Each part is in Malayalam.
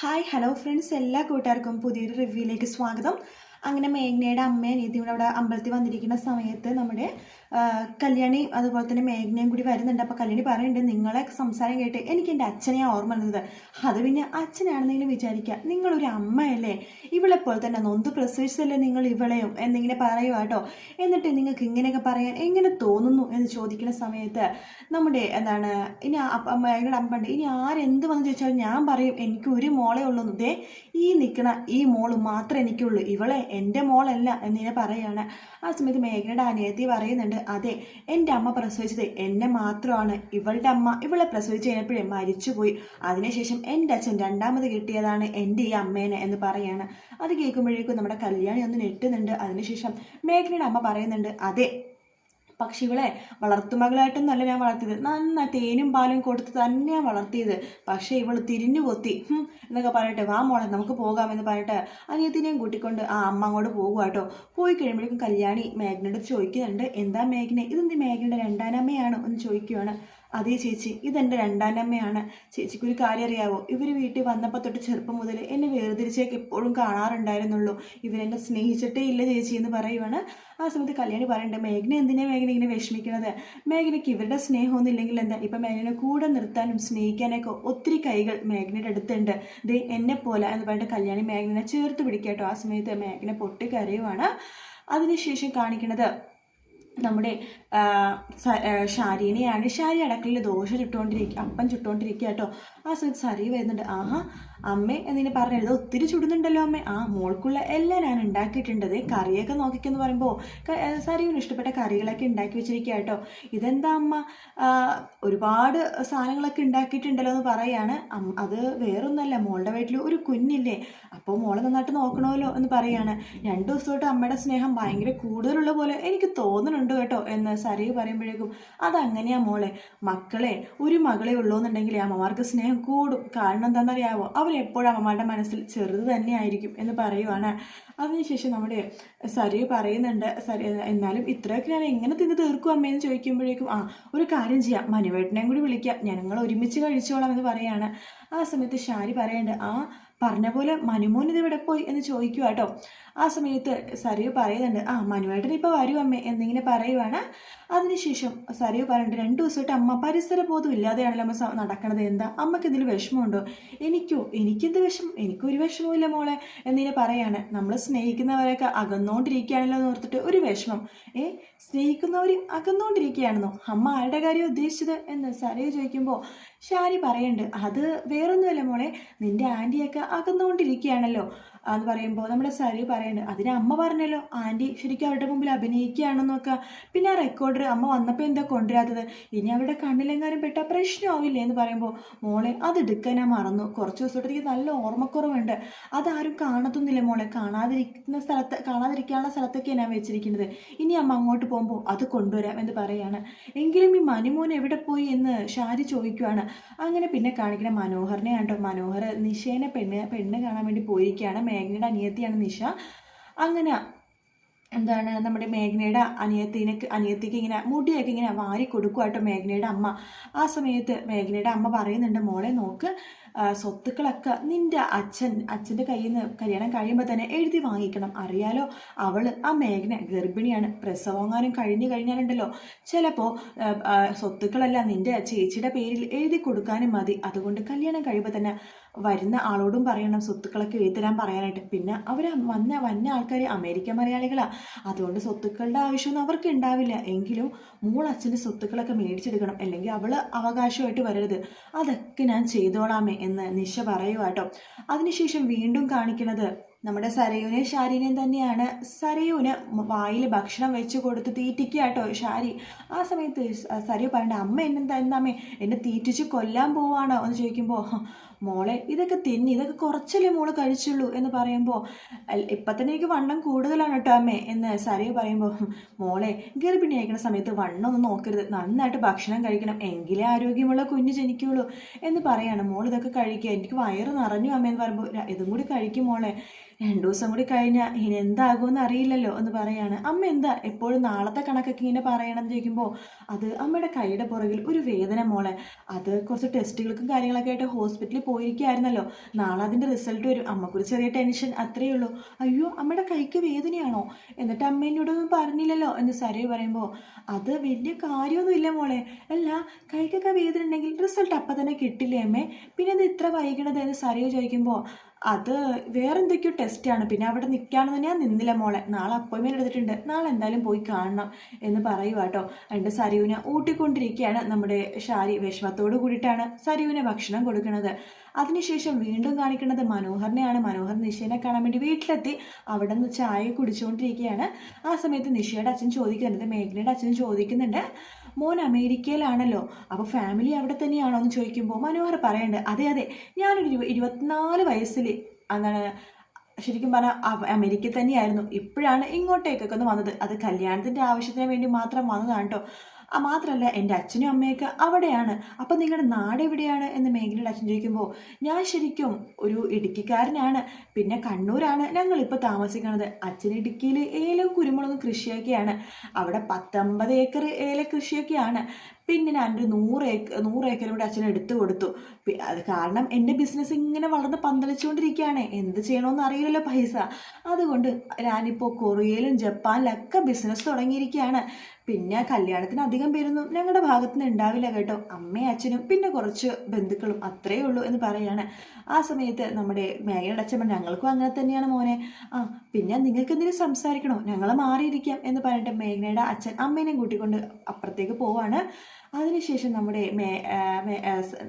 ഹായ് ഹലോ ഫ്രണ്ട്സ് എല്ലാ കൂട്ടുകാർക്കും പുതിയൊരു റിവ്യൂയിലേക്ക് സ്വാഗതം. അങ്ങനെ മേഘ്നയുടെ അമ്മയും നീതിയും കൂടെ അവിടെ അമ്പലത്തിൽ വന്നിരിക്കുന്ന സമയത്ത് നമ്മുടെ കല്യാണി അതുപോലെ തന്നെ മേഘ്നയും കൂടി വരുന്നുണ്ട്. അപ്പോൾ കല്യാണി പറയുന്നുണ്ട് നിങ്ങളെ സംസാരം കേട്ട് എനിക്ക് എന്റെ അച്ഛനെയാ ഓർമ്മ വന്നത്. അത് പിന്നെ അച്ഛനാണെന്നെങ്കിലും വിചാരിക്കുക നിങ്ങളൊരു അമ്മയല്ലേ? ഇവളെ പോലെ തന്നെ നൊന്ത് പ്രസവിച്ചതല്ലേ നിങ്ങൾ ഇവളെയും? എന്നിങ്ങനെ പറയുക കേട്ടോ എന്നിട്ട് നിങ്ങൾക്ക് ഇങ്ങനെയൊക്കെ പറയാൻ എങ്ങനെ തോന്നുന്നു എന്ന് ചോദിക്കുന്ന സമയത്ത് നമ്മുടെ എന്താണ് ഇനി അമ്മയുടെ അമ്പണ്ട് ഇനി ആരെന്ത് വന്ന് ചോദിച്ചാലും ഞാൻ പറയും എനിക്ക് ഒരു മോളെ ഉള്ളൂ ദേ ഈ നിൽക്കണ ഈ മോൾ മാത്രമേ എനിക്കുള്ളൂ. ഇവളെ എന്റെ മോളല്ല എന്നിങ്ങനെ പറയുകയാണ് ആ സമയത്ത് മേഘനയുടെ അനിയത്തി പറയുന്നുണ്ട് അതെ എന്റെ അമ്മ പ്രസവിച്ചത് എന്നെ മാത്രമാണ്. ഇവളുടെ അമ്മ ഇവളെ പ്രസവിച്ച് കഴിഞ്ഞപ്പോഴേ മരിച്ചുപോയി. അതിനുശേഷം എന്റെ അച്ഛൻ രണ്ടാമത് കിട്ടിയതാണ് എന്റെ ഈ അമ്മേനെ എന്ന് പറയാണ്. അത് കേൾക്കുമ്പോഴേക്കും നമ്മുടെ കല്യാണി ഒന്ന് ഞെട്ടുന്നുണ്ട്. അതിനുശേഷം മേഘനയുടെ അമ്മ പറയുന്നുണ്ട് അതെ പക്ഷെ ഇവളെ വളർത്തുമകളായിട്ടൊന്നല്ല ഞാൻ വളർത്തിയത്. നന്നായി തേനും പാലും കൊടുത്ത് തന്നെയാണ് വളർത്തിയത്. പക്ഷേ ഇവൾ തിരിഞ്ഞു കൊത്തി എന്നൊക്കെ പറയട്ടെ വാ മോളെ നമുക്ക് പോകാമെന്ന് പറഞ്ഞിട്ട് അനിയത്തിനെയും കൂട്ടിക്കൊണ്ട് ആ അമ്മ അങ്ങോട്ട് പോകുക കേട്ടോ പോയി കഴിയുമ്പോഴേക്കും കല്യാണി മേഘനോട് ചോദിക്കുന്നുണ്ട് എന്താ മേഘനെ? ഇതെന്ത് മേഘനയുടെ രണ്ടാനമ്മയാണോ? ഒന്ന് ചോദിക്കുവാണ്. അതേ ചേച്ചി ഇതെന്റെ രണ്ടാനമ്മയാണ്. ചേച്ചിക്ക് ഒരു കാര്യം അറിയാവോ? ഇവർ വീട്ടിൽ വന്നപ്പോൾ തൊട്ട് ചെറുപ്പം മുതൽ എന്നെ വേർതിരിച്ചേക്ക് എപ്പോഴും കാണാറുണ്ടായിരുന്നുള്ളൂ. ഇവരെന്നെ സ്നേഹിച്ചിട്ടേ ഇല്ല ചേച്ചി എന്ന് പറയുവാണ്. ആ സമയത്ത് കല്യാണി പറയണ്ടേ മേഘന എന്തിനാ മേഘന ഇങ്ങനെ വിഷമിക്കുന്നത് മേഘനയ്ക്ക് ഇവരുടെ സ്നേഹമൊന്നും ഇല്ലെങ്കിൽ എന്താ? ഇപ്പം മേഘനെ കൂടെ നിർത്താനും സ്നേഹിക്കാനൊക്കെ ഒത്തിരി കൈകൾ മേഘനയുടെ അടുത്തുണ്ട്. ദേ എന്നെ പോലെ എന്ന് പറഞ്ഞിട്ട് കല്യാണി മേഘനെ ചേർത്ത് പിടിക്കാട്ടോ. ആ സമയത്ത് മേഘന പൊട്ടിക്കരയുവാണ്. അതിനുശേഷം കാണിക്കുന്നത് നമ്മുടെ ശാരീനെയാണ് ശാരി അടക്കളിൽ ദോശ ചുട്ടുകൊണ്ടിരിക്കുക അപ്പം ചുട്ടുകൊണ്ടിരിക്കുക കേട്ടോ. ആ സമയത്ത് സരി വരുന്നുണ്ട് ആഹാ അമ്മേ എന്നിങ്ങനെ പറഞ്ഞത് ഒത്തിരി ചുടുന്നുണ്ടല്ലോ അമ്മേ. ആ മോൾക്കുള്ള എല്ലാം ഞാൻ ഉണ്ടാക്കിയിട്ടുണ്ട്. ദേ കറിയൊക്കെ നോക്കിക്കെന്ന് പറയുമ്പോൾ സരിവിന് ഇഷ്ടപ്പെട്ട കറികളൊക്കെ ഉണ്ടാക്കി വെച്ചിരിക്കുക കേട്ടോ. ഇതെന്താ അമ്മ? ഒരുപാട് സാധനങ്ങളൊക്കെ ഉണ്ടാക്കിയിട്ടുണ്ടല്ലോ എന്ന് പറയാണ്. അത് വേറൊന്നല്ല മോളുടെ വീട്ടിൽ ഒരു കുഞ്ഞില്ലേ അപ്പോൾ മോളെ നന്നായിട്ട് നോക്കണമല്ലോ എന്ന് പറയാണ്. രണ്ടു ദിവസമായിട്ട് അമ്മയുടെ സ്നേഹം ഭയങ്കര കൂടുതലുള്ള പോലെ എനിക്ക് തോന്നുന്നുണ്ട് കേട്ടോ എന്ന് സരയു പറയുമ്പോഴേക്കും അതങ്ങനെയാ മോളെ മക്കളെ ഒരു മകളെ ഉള്ളൂന്നുണ്ടെങ്കിൽ അമ്മമാർക്ക് സ്നേഹം കൂടും. കാരണം എന്താണെന്നറിയാവോ അവരെപ്പോഴും അമ്മമാരുടെ മനസ്സിൽ ചെറുത് തന്നെയായിരിക്കും എന്ന് പറയുവാണ്. അതിനുശേഷം നമ്മുടെ സരയു പറയുന്നുണ്ട് സരി എന്നാലും ഇത്രയൊക്കെ ഞാൻ എങ്ങനെ തിന്ന് തീർക്കും അമ്മയെന്ന് ചോദിക്കുമ്പോഴേക്കും ആ ഒരു കാര്യം ചെയ്യാം. മനുവേട്ടനെയും കൂടി വിളിക്കാം. ഞങ്ങൾ ഒരുമിച്ച് കഴിച്ചോളാം എന്ന് പറയാണ്. ആ സമയത്ത് ഷാരി പറയണ്ട് ആ പറഞ്ഞ പോലെ മനുമോൻ ഇത് ഇവിടെ പോയി എന്ന് ചോദിക്കുക കേട്ടോ ആ സമയത്ത് സരിയു പറയുന്നുണ്ട് ആ മനുവേട്ടൻ ഇപ്പോൾ വരൂ അമ്മ എന്നിങ്ങനെ പറയുവാണ്. അതിനുശേഷം സരിയു പറയുന്നുണ്ട് രണ്ട് ദിവസമായിട്ട് അമ്മ പരിസര ബോധം ഇല്ലാതെയാണല്ലോ അമ്മ നടക്കണത്. എന്താ? അമ്മയ്ക്ക് ഇതിൽ വിഷമമുണ്ടോ? എനിക്കോ? എനിക്കെന്ത് വിഷമം എനിക്കൊരു വിഷമമില്ല മോളെ എന്നിങ്ങനെ പറയാണ്. നമ്മൾ സ്നേഹിക്കുന്നവരൊക്കെ അകന്നുകൊണ്ടിരിക്കുകയാണല്ലോ എന്ന് ഓർത്തിട്ട് ഒരു വിഷമം. ഏ സ്നേഹിക്കുന്നവർ അകന്നുകൊണ്ടിരിക്കുകയാണെന്നോ? അമ്മ ആരുടെ കാര്യം ഉദ്ദേശിച്ചത് എന്ന് സരയു ചോദിക്കുമ്പോൾ ഷാരി പറയുന്നുണ്ട് അത് വേറൊന്നുമല്ല മോളെ നിന്റെ ആന്റിയൊക്കെ അകന്നുകൊണ്ടിരിക്കുകയാണല്ലോ. എന്ന് പറയുമ്പോൾ നമ്മുടെ സരി പറയുന്നുണ്ട് അതിന് അമ്മ പറഞ്ഞല്ലോ ആന്റി ശരിക്കും അവരുടെ മുമ്പിൽ അഭിനയിക്കുകയാണെന്നൊക്കെ. പിന്നെ ആ റെക്കോർഡർ അമ്മ വന്നപ്പോൾ എന്താ കൊണ്ടുവരാത്തത്? ഇനി അവരുടെ കണ്ണിലെങ്ങാനും പെട്ട പ്രശ്നമാവില്ലേ? എന്ന് പറയുമ്പോൾ മോളെ അത് എടുക്കാൻ ഞാൻ മറന്നു. കുറച്ച് ദിവസത്തേക്ക് നല്ല ഓർമ്മക്കുറവുണ്ട്. അതാരും കാണത്തൊന്നുമില്ല മോളെ. കാണാതിരിക്കുന്ന സ്ഥലത്ത് കാണാതിരിക്കാനുള്ള സ്ഥലത്തൊക്കെയാണ് ഞാൻ വെച്ചിരിക്കുന്നത്. ഇനി അമ്മ അങ്ങോട്ട് പോകുമ്പോൾ അത് കൊണ്ടുവരാം എന്ന് പറയാണ്. എങ്കിലും ഈ മനുമോൻ എവിടെ പോയി എന്ന് ഷാരി ചോദിക്കുവാണ്. അങ്ങനെ പിന്നെ കാണിക്കുന്ന മനോഹറിനെ കണ്ടോ? മനോഹർ നിഷേനെ പെണ്ണ് പെണ്ണ് കാണാൻ വേണ്ടി പോയിരിക്കുകയാണ്. മേഘനയുടെ അനിയത്തിയാണ് നിഷ അങ്ങനെ എന്താണ് നമ്മുടെ മേഘനയുടെ അനിയത്തിനെ അനിയത്തിക്ക് ഇങ്ങനെ മുടിയൊക്കെ ഇങ്ങനെ വാരി കൊടുക്കുവാട്ടോ മേഘനയുടെ അമ്മ. ആ സമയത്ത് മേഘനയുടെ അമ്മ പറയുന്നുണ്ട് മോളെ നോക്ക് സ്വത്തുക്കളൊക്കെ നിന്റെ അച്ഛൻ അച്ഛന്റെ കയ്യിൽ നിന്ന് കല്യാണം കഴിയുമ്പോൾ തന്നെ എഴുതി വാങ്ങിക്കണം. അറിയാലോ അവൾ ആ മേഘന ഗർഭിണിയാണ്. പ്രസവങ്ങാനും കഴിഞ്ഞു കഴിഞ്ഞാലുണ്ടല്ലോ. ചിലപ്പോൾ സ്വത്തുക്കളെല്ലാം നിന്റെ ചേച്ചിയുടെ പേരിൽ എഴുതി കൊടുക്കാനും മതി. അതുകൊണ്ട് കല്യാണം കഴിയുമ്പോൾ തന്നെ വരുന്ന ആളോടും പറയണം സ്വത്തുക്കളൊക്കെ എഴുതി തരാൻ പറയാനായിട്ട്. പിന്നെ അവർ വന്ന വന്ന ആൾക്കാർ അമേരിക്കൻ മലയാളികളാണ് അതുകൊണ്ട് സ്വത്തുക്കളുടെ ആവശ്യമൊന്നും അവർക്ക് ഉണ്ടാവില്ല. എങ്കിലും മോൾ അച്ഛന്റെ സ്വത്തുക്കളൊക്കെ മേടിച്ചെടുക്കണം. അല്ലെങ്കിൽ അവൾ അവകാശമായിട്ട് വരരുത്. അതൊക്കെ ഞാൻ ചെയ്തോളാമേ എന്ന് നിശ പറയുക കേട്ടോ. അതിനുശേഷം വീണ്ടും കാണിക്കുന്നത് നമ്മുടെ സരയുനെ ഷാരിനെയും തന്നെയാണ് സരയുന് വായിൽ ഭക്ഷണം വെച്ച് കൊടുത്ത് തീറ്റിക്കുക കേട്ടോ ഷാരി. ആ സമയത്ത് സരയു പറയണ്ട അമ്മ എന്നെന്താ എന്താമ്മേ എന്നെ തീറ്റിച്ച് കൊല്ലാൻ പോവാണോ? എന്ന് ചോദിക്കുമ്പോൾ മോളെ ഇതൊക്കെ തിന്നി ഇതൊക്കെ കുറച്ചല്ലേ മോൾ കഴിച്ചുള്ളൂ? എന്ന് പറയുമ്പോൾ ഇപ്പം തന്നെ എനിക്ക് വണ്ണം കൂടുതലാണ് കേട്ടോ അമ്മേ. എന്ന് സരയു പറയുമ്പോൾ മോളെ ഗർഭിണി ആയിരിക്കുന്ന സമയത്ത് വണ്ണം ഒന്നും നോക്കരുത്. നന്നായിട്ട് ഭക്ഷണം കഴിക്കണം. എങ്കിലേ ആരോഗ്യമുള്ള കുഞ്ഞ് ജനിക്കുള്ളൂ. എന്ന് പറയാണ്. മോൾ ഇതൊക്കെ കഴിക്കുക എനിക്ക് വയറ് നിറഞ്ഞു അമ്മ. എന്ന് പറയുമ്പോൾ "ര- ഇതും കൂടി കഴിക്കും മോളെ. രണ്ടു ദിവസം കൂടി കഴിഞ്ഞാൽ ഇനി എന്താകുമെന്ന് അറിയില്ലല്ലോ എന്ന് പറയാണ്. അമ്മ എന്താ എപ്പോഴും നാളത്തെ കണക്കൊക്കെ ഇങ്ങനെ പറയണമെന്ന് ചോദിക്കുമ്പോൾ അത് അമ്മയുടെ കൈയുടെ പുറകിൽ ഒരു വേദന മോളെ. അത് കുറച്ച് ടെസ്റ്റുകൾക്കും കാര്യങ്ങളൊക്കെ ആയിട്ട് ഹോസ്പിറ്റലിൽ പോയിരിക്കുകയായിരുന്നല്ലോ. നാളെ അതിന്റെ റിസൾട്ട് വരും. അമ്മക്കൊരു ചെറിയ ടെൻഷൻ അത്രയേ ഉള്ളൂ. അയ്യോ അമ്മയുടെ കൈക്ക് വേദനയാണോ? എന്നിട്ട് അമ്മ എന്നോടൊന്നും പറഞ്ഞില്ലല്ലോ എന്ന് സരയു പറയുമ്പോൾ അത് വലിയ കാര്യമൊന്നുമില്ല മോളെ. അല്ല കൈക്കൊക്കെ വേദന ഉണ്ടെങ്കിൽ റിസൾട്ട് അപ്പം തന്നെ കിട്ടില്ലേ അമ്മേ? പിന്നെ ഇത് ഇത്ര വൈകണത്? എന്ന് സരയു ചോദിക്കുമ്പോൾ അത് വേറെ എന്തൊക്കെയോ ടെസ്റ്റാണ് പിന്നെ അവിടെ നിൽക്കാണെന്ന് ഞാൻ നിന്നില്ല മോളെ. നാളെ അപ്പോയിൻമെന്റ് എടുത്തിട്ടുണ്ട്. നാളെ എന്തായാലും പോയി കാണണം എന്ന് പറയുക കേട്ടോ എന്റെ സരയുവിനെ ഊട്ടിക്കൊണ്ടിരിക്കുകയാണ് നമ്മുടെ ഷാരി. വിഷമത്തോട് കൂടിയിട്ടാണ് സരയുവിന് ഭക്ഷണം കൊടുക്കുന്നത്. അതിനുശേഷം വീണ്ടും കാണിക്കുന്നത് മനോഹറിനെയാണ്. മനോഹർ നിഷേനെ കാണാൻ വേണ്ടി വീട്ടിലെത്തി. അവിടെ നിന്ന് ചായ കുടിച്ചുകൊണ്ടിരിക്കുകയാണ് ആ സമയത്ത് നിഷയുടെ അച്ഛൻ ചോദിക്കുന്നുണ്ട്. മേഘനയുടെ അച്ഛൻ ചോദിക്കുന്നുണ്ട്. മോൻ അമേരിക്കയിലാണല്ലോ. അപ്പോൾ ഫാമിലി അവിടെ തന്നെയാണോ എന്ന് ചോദിക്കുമ്പോൾ മനോഹർ പറയണ്ട് അതെ അതെ ഞാനൊരു ഇരുപ ഇരുപത്തിനാല് വയസ്സിൽ എന്താണ് ശരിക്കും പറഞ്ഞാൽ അമേരിക്ക തന്നെയായിരുന്നു. ഇപ്പോഴാണ് ഇങ്ങോട്ടേക്കൊക്കെ ഒന്ന് വന്നത്. അത് കല്യാണത്തിന്റെ ആവശ്യത്തിന് വേണ്ടി മാത്രം വന്നതാണ് കേട്ടോ മാത്രമല്ല എന്റെ അച്ഛനും അമ്മയൊക്കെ അവിടെയാണ്. അപ്പം നിങ്ങളുടെ നാട് എവിടെയാണ് എന്ന് മേഘനയുടെ അച്ഛൻ ചോദിക്കുമ്പോൾ ഞാൻ ശരിക്കും ഒരു ഇടുക്കിക്കാരനാണ്. പിന്നെ കണ്ണൂരാണ് ഞങ്ങളിപ്പോൾ താമസിക്കുന്നത്. അച്ഛൻ ഇടുക്കിയിൽ ഏലവും കുരുമുളകും കൃഷിയൊക്കെയാണ്. അവിടെ പത്തൊമ്പത് ഏക്കർ ഏല കൃഷിയൊക്കെയാണ്. പിന്നെ ഞാൻ ഒരു നൂറ് ഏക്കർ നൂറ് ഏക്കർ കൂടി അച്ഛൻ എടുത്തു കൊടുത്തു. അത് കാരണം എന്റെ ബിസിനസ് ഇങ്ങനെ വളർന്ന് പന്തളിച്ചുകൊണ്ടിരിക്കുകയാണ്. എന്ത് ചെയ്യണമെന്ന് അറിയില്ലല്ലോ പൈസ. അതുകൊണ്ട് ഞാനിപ്പോൾ കൊറിയയിലും ജപ്പാനിലൊക്കെ ബിസിനസ് തുടങ്ങിയിരിക്കുകയാണ്. പിന്നെ കല്യാണത്തിന് അധികം പേരൊന്നും ഞങ്ങളുടെ ഭാഗത്തു നിന്ന് ഉണ്ടാവില്ല കേട്ടോ. അമ്മയും അച്ഛനും പിന്നെ കുറച്ച് ബന്ധുക്കളും അത്രയേ ഉള്ളൂ എന്ന് പറയാണ്. ആ സമയത്ത് നമ്മുടെ മേഘയുടെ അച്ഛൻ ഞങ്ങൾക്കും അങ്ങനെ തന്നെയാണ് മോനെ. ആ പിന്നെ നിങ്ങൾക്ക് എന്തെങ്കിലും സംസാരിക്കണോ? ഞങ്ങൾ മാറിയിരിക്കാം എന്ന് പറഞ്ഞിട്ട് മേഘനയുടെ അച്ഛൻ അമ്മേനെയും കൂട്ടിക്കൊണ്ട് അപ്പുറത്തേക്ക് പോവാണ്. അതിനുശേഷം നമ്മുടെ മേ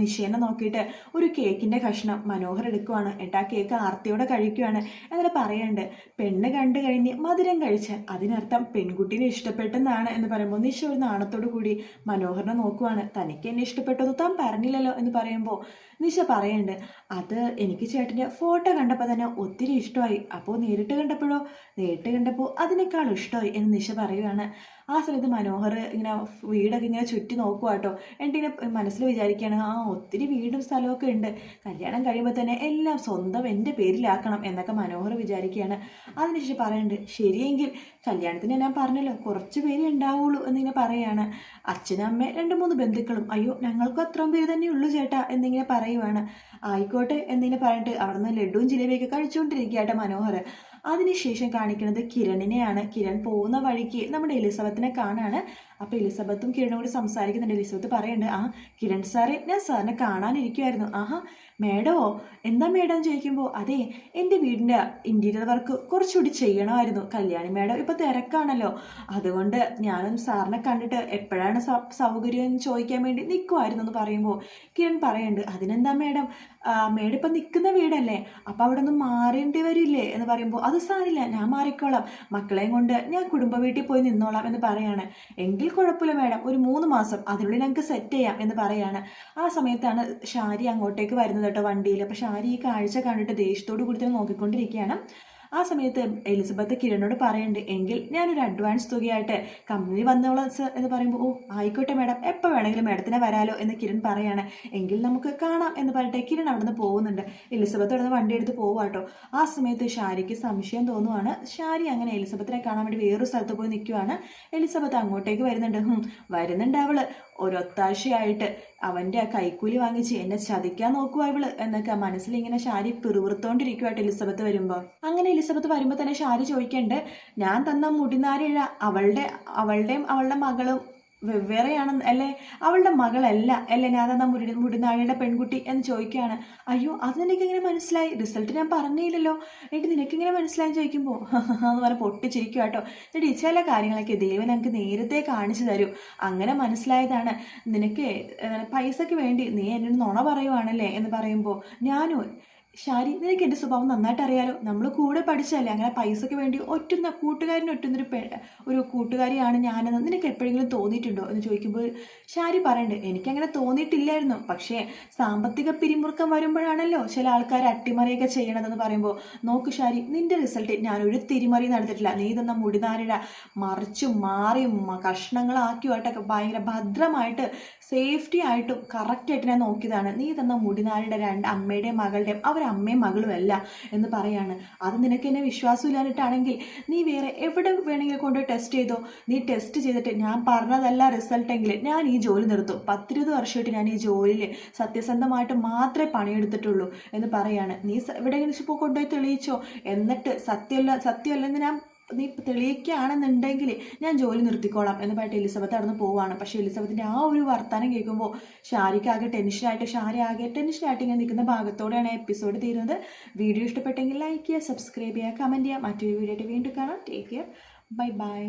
നിഷേനെ നോക്കിയിട്ട് ഒരു കേക്കിന്റെ കഷ്ണം മനോഹർ എടുക്കുവാണ്. എന്നിട്ട് ആ കേക്ക് ആർത്തിയോടെ കഴിക്കുവാണ്. എന്നിട്ട് പറയുന്നുണ്ട് പെണ്ണ് കണ്ടു കഴിഞ്ഞ് മധുരം കഴിച്ച് അതിനർത്ഥം പെൺകുട്ടീനെ ഇഷ്ടപ്പെട്ടെന്നാണ് എന്ന് പറയുമ്പോൾ നിശ ഒരു നാണത്തോടു കൂടി മനോഹറിനെ നോക്കുവാണ്. തനിക്ക് എന്നെ ഇഷ്ടപ്പെട്ടത് താൻ പറഞ്ഞില്ലല്ലോ എന്ന് പറയുമ്പോൾ നിശ പറയുന്നുണ്ട് അത് എനിക്ക് ചേട്ടന്റെ ഫോട്ടോ കണ്ടപ്പോൾ തന്നെ ഒത്തിരി ഇഷ്ടമായി. അപ്പോൾ നേരിട്ട് കണ്ടപ്പോഴോ? നേരിട്ട് കണ്ടപ്പോൾ അതിനേക്കാൾ ഇഷ്ടമായി എന്ന് നിശ പറയുകയാണ് ആ സമയത്ത് മനോഹർ ഇങ്ങനെ വീടൊക്കെ ഇങ്ങനെ ചുറ്റി നോക്കുക കേട്ടോ എന്നിട്ടിങ്ങനെ മനസ്സിൽ വിചാരിക്കുകയാണ് ആ ഒത്തിരി വീടും സ്ഥലമൊക്കെ ഉണ്ട്. കല്യാണം കഴിയുമ്പോൾ തന്നെ എല്ലാം സ്വന്തം എന്റെ പേരിലാക്കണം എന്നൊക്കെ മനോഹർ വിചാരിക്കുകയാണ്. അതിനുശേഷം പറയുന്നുണ്ട് ശരിയെങ്കിൽ കല്യാണത്തിന് ഞാൻ പറഞ്ഞല്ലോ കുറച്ച് പേര് ഉണ്ടാവുള്ളൂ എന്നിങ്ങനെ പറയുകയാണ്. അച്ഛനമ്മ രണ്ട് മൂന്ന് ബന്ധുക്കളും അയ്യോ ഞങ്ങൾക്കും അത്രയും പേര് തന്നെ ഉള്ളൂ ചേട്ടാ എന്നിങ്ങനെ പറയുവാണ്. ആയിക്കോട്ടെ എന്നിങ്ങനെ പറഞ്ഞിട്ട് അവിടുന്ന് ലഡുവും ജിലേബിയൊക്കെ കഴിച്ചുകൊണ്ടിരിക്കുകയാട്ടെ മനോഹർ. അതിനുശേഷം കാണിക്കുന്നത് കിരണിനെയാണ്. കിരൺ പോകുന്ന വഴിക്ക് നമ്മുടെ എലിസബത്തിനെ കാണാണ്. അപ്പോൾ എലിസബത്തും കിരണും കൂടി സംസാരിക്കുന്നുണ്ട്. എലിസബത്ത് പറയുന്നുണ്ട് ആ കിരൺ സാറേ ഞാൻ സാറിനെ കാണാനിരിക്കുമായിരുന്നു ആഹാ മേഡമോ എന്താ മേഡം ചോദിക്കുമ്പോൾ അതെ എന്റെ വീടിന്റെ ഇന്റീരിയർ വർക്ക് കുറച്ചുകൂടി ചെയ്യണമായിരുന്നു കല്യാണി മേഡം. ഇപ്പോൾ തിരക്കാണല്ലോ. അതുകൊണ്ട് ഞാനും സാറിനെ കണ്ടിട്ട് എപ്പോഴാണ് സൗകര്യം എന്ന് ചോദിക്കാൻ വേണ്ടി നിൽക്കുമായിരുന്നു എന്ന് പറയുമ്പോൾ കിരൺ പറയുന്നുണ്ട് അതിനെന്താ മേഡം? മേഡം ഇപ്പം നിൽക്കുന്ന വീടല്ലേ. അപ്പോൾ അവിടെ നിന്ന് മാറേണ്ടി വരില്ലേ? എന്ന് പറയുമ്പോൾ അത് സാരില്ല ഞാൻ മാറിക്കോളാം. മക്കളെയും കൊണ്ട് ഞാൻ കുടുംബ വീട്ടിൽ പോയി നിന്നോളാം എന്ന് പറയാണ്. എങ്കിൽ കുഴപ്പമില്ല മേഡം. ഒരു മൂന്ന് മാസം അതിനുള്ളിൽ ഞങ്ങൾക്ക് സെറ്റ് ചെയ്യാം എന്ന് പറയാണ്. ആ സമയത്താണ് ഷാരി അങ്ങോട്ടേക്ക് വരുന്നത്. കേട്ടോ വണ്ടിയിൽ. പക്ഷെ ആര് ഈ കാഴ്ച കണ്ടിട്ട് ദേഷ്യത്തോട് കൂടി തന്നെ നോക്കിക്കൊണ്ടിരിക്കുകയാണ്. ആ സമയത്ത് എലിസബത്ത് കിരണിനോട് പറയുന്നുണ്ട് എങ്കിൽ ഞാനൊരു അഡ്വാൻസ് തുകയായിട്ട് കമ്പനി വന്നോളാം സർ എന്ന് പറയുമ്പോൾ ഓ ആയിക്കോട്ടെ മാഡം എപ്പോൾ വേണമെങ്കിലും മാഡത്തിനെ വരാലോ എന്ന് കിരൺ പറയാണ്. എങ്കിൽ നമുക്ക് കാണാം എന്ന് പറഞ്ഞിട്ട് കിരൺ അവിടെ നിന്ന് പോകുന്നുണ്ട്. എലിസബത്ത് അവിടെ നിന്ന് വണ്ടി എടുത്ത് പോവാട്ടോ ആ സമയത്ത് ഷാരിക്ക് സംശയം തോന്നുവാണ്. ഷാരി അങ്ങനെ എലിസബത്തിനെ കാണാൻ വേണ്ടി വേറൊരു സ്ഥലത്ത് പോയി നിൽക്കുവാണ്. എലിസബത്ത് അങ്ങോട്ടേക്ക് വരുന്നുണ്ട്. വരുന്നുണ്ട് അവൾ. ഒരൊത്താശയായിട്ട് അവന്റെ ആ കൈക്കൂലി വാങ്ങിച്ച് എന്നെ ചതിക്കാൻ നോക്കുവാ ഇവൾ എന്നൊക്കെ മനസ്സിൽ ഇങ്ങനെ ഷാരി പിറുവിറുത്തോണ്ടിരിക്കുവായിട്ട് എലിസബത്ത് വരുമ്പോൾ അങ്ങനെ എലിസബത്ത് വരുമ്പോൾ തന്നെ ഷാരി ചോദിക്കണ്ട് ഞാൻ തന്ന മുടിനാരിഴ അവളുടെ അവളുടെയും അവളുടെ മകളും വെവ്വേറെയാണ് അല്ലേ? അവളുടെ മകളല്ല അല്ലേ ഞാൻ തന്ന മുടി മുടിനാഴിയുടെ പെൺകുട്ടി എന്ന് ചോദിക്കുകയാണ്. അയ്യോ അത് നിനക്കിങ്ങനെ മനസ്സിലായി? റിസൾട്ട് ഞാൻ പറഞ്ഞില്ലല്ലോ. എന്നിട്ട് നിനക്കിങ്ങനെ മനസ്സിലായി ചോദിക്കുമ്പോൾ എന്ന് പറഞ്ഞ് പൊട്ടിച്ചിരിക്കുക കേട്ടോ. എന്നിട്ട് ചില കാര്യങ്ങളൊക്കെ ദൈവം ഞങ്ങൾക്ക് നേരത്തെ കാണിച്ചു തരൂ. അങ്ങനെ മനസ്സിലായതാണ്. നിനക്ക് പൈസയ്ക്ക് വേണ്ടി നീ എന്നോട് നുണ പറയുവാണല്ലേ എന്ന് പറയുമ്പോൾ ഞാനും ഷാരി നിനക്ക് എന്റെ സ്വഭാവം നന്നായിട്ട് അറിയാലോ. നമ്മൾ കൂടെ പഠിച്ചല്ലേ അങ്ങനെ പൈസയ്ക്ക് വേണ്ടി ഒറ്റുന്ന കൂട്ടുകാരന് ഒറ്റുന്നൊരു പെ ഒരു കൂട്ടുകാരിയാണ് ഞാനെന്ന് നിനക്ക് എപ്പോഴെങ്കിലും തോന്നിയിട്ടുണ്ടോ? എന്ന് ചോദിക്കുമ്പോൾ ഷാരി പറയണ്ട് എനിക്കങ്ങനെ തോന്നിയിട്ടില്ലായിരുന്നു. പക്ഷേ സാമ്പത്തിക പിരിമുറുക്കം വരുമ്പോഴാണല്ലോ ചില ആൾക്കാർ അട്ടിമറിയൊക്കെ ചെയ്യണതെന്ന് പറയുമ്പോൾ നോക്ക് ഷാരി നിന്റെ റിസൾട്ട് ഞാൻ ഒരു തിരിമറി നടത്തിയിട്ടില്ല. നീ തന്ന മുടിനാരിഴ? മറിച്ചും മാറിയും മ- കഷ്ണങ്ങളാക്കിയുമായിട്ടൊക്കെ ഭയങ്കര ഭദ്രമായിട്ട് സേഫ്റ്റി ആയിട്ടും കറക്റ്റായിട്ട് ഞാൻ നോക്കിയതാണ്. നീ തന്ന മുടിനാരുടെ രണ്ട് അമ്മയുടെയും മകളുടെയും അവരമ്മയും മകളുമല്ല എന്ന് പറയാണ്. അത് നിനക്ക് എന്നെ വിശ്വാസമില്ലാഞ്ഞിട്ടാണെങ്കിൽ നീ വേറെ എവിടെ വേണമെങ്കിലും കൊണ്ട് ടെസ്റ്റ് ചെയ്തോ? നീ ടെസ്റ്റ് ചെയ്തിട്ട് ഞാൻ പറഞ്ഞതല്ല റിസൾട്ടെങ്കിൽ ഞാൻ ഈ ജോലി നിർത്തും. പത്തിരുപത് വർഷമായിട്ട് ഞാൻ ഈ ജോലിയിൽ സത്യസന്ധമായിട്ട് മാത്രമേ പണിയെടുത്തിട്ടുള്ളൂ എന്ന് പറയാണ്. നീ എവിടെ എവിടെയെങ്കിലും ഇപ്പോൾ കൊണ്ടുപോയി തെളിയിച്ചോ? എന്നിട്ട് സത്യമല്ല സത്യമല്ലെന്ന് ഞാൻ നീ തെളിയിക്കുകയാണെന്നുണ്ടെങ്കിൽ ഞാൻ ജോലി നിർത്തിക്കോളാം എന്ന് പറഞ്ഞിട്ട് എലിസബത്ത് അവിടെ നിന്ന് പോവാണ്. പക്ഷേ എലിസബത്തിന്റെ ആ ഒരു വർത്തമാനം കേൾക്കുമ്പോൾ ഷാരിക്കാകെ ടെൻഷനായിട്ട് ഷാരി ആകെ ടെൻഷനായിട്ട് ഇങ്ങനെ നിൽക്കുന്ന ഭാഗത്തോടെയാണ് എപ്പിസോഡ് തീരുന്നത്. വീഡിയോ ഇഷ്ടപ്പെട്ടെങ്കിൽ ലൈക്ക് ചെയ്യുക സബ്സ്ക്രൈബ് ചെയ്യുക കമന്റ് ചെയ്യുക. മറ്റൊരു വീഡിയോ ആയിട്ട് വീണ്ടും കാണാം. Take care bye bye